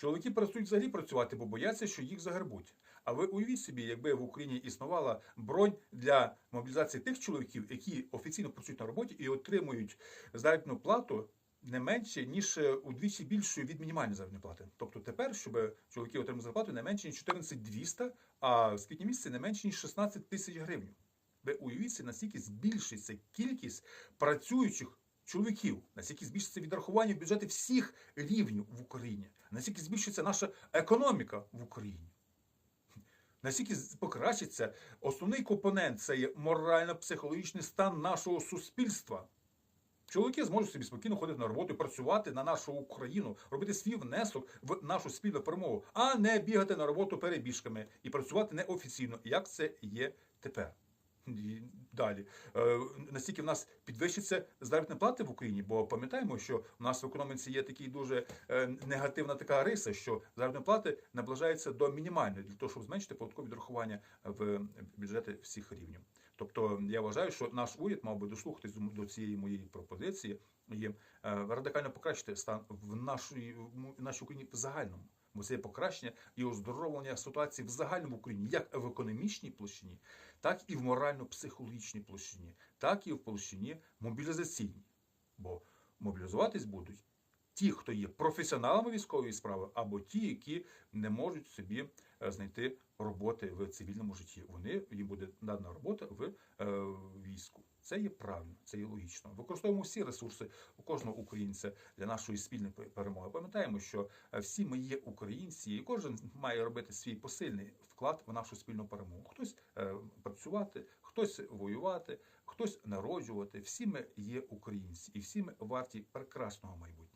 Чоловіки перестають взагалі працювати, бо бояться, що їх загарбуть. А ви уявіть собі, якби в Україні існувала бронь для мобілізації тих чоловіків, які офіційно працюють на роботі і отримують заробітну плату не менше, ніж е, удвічі більшою від мінімальної заробітної плати. Тобто тепер, щоб чоловіки отримали зарплату не менше ніж 14 200, а з квітня місяця не менше ніж 16 тисяч гривень. Ви уявіть, собі, наскільки збільшиться кількість працюючих чоловіків, наскільки збільшиться відрахування в бюджети всіх рівнів в Україні, наскільки збільшиться наша економіка в Україні. Наскільки покращиться основний компонент це є морально-психологічний стан нашого суспільства. Чоловіки зможуть собі спокійно ходити на роботу працювати на нашу Україну, робити свій внесок в нашу спільну перемогу, а не бігати на роботу перебіжками і працювати неофіційно, як це є тепер. Далі Е, настільки в нас підвищиться заробітна плата в Україні, бо пам'ятаємо, що в нас в економіці є такий дуже е, негативна така риса, що заробітна плата наближається до мінімальної для того, щоб зменшити податкові відрахування в бюджети всіх рівнів. Тобто я вважаю, що наш уряд мав би дослухатись до- до цієї моєї пропозиції і е, радикально покращити стан в нашій в нашій Україні в загальному. Є покращення і оздоровлення ситуації в загальному Україні, як в економічній площині, так і в морально-психологічній площині, так і в площині мобілізаційній. Бо мобілізуватись будуть ті, хто є професіоналами військової справи, або ті, які не можуть собі е, знайти роботи в цивільному житті. Вони їм буде дана робота. Це є правильно, це є логічно. Використовуємо всі ресурси у кожного українця для нашої спільної перемоги. Пам'ятаємо, що е, всі ми є українці, і кожен має робити свій посильний вклад в нашу спільну перемогу. Хтось е, працювати, хтось воювати, хтось народжувати. Всі ми є українці, і всі ми варті прекрасного майбутнього.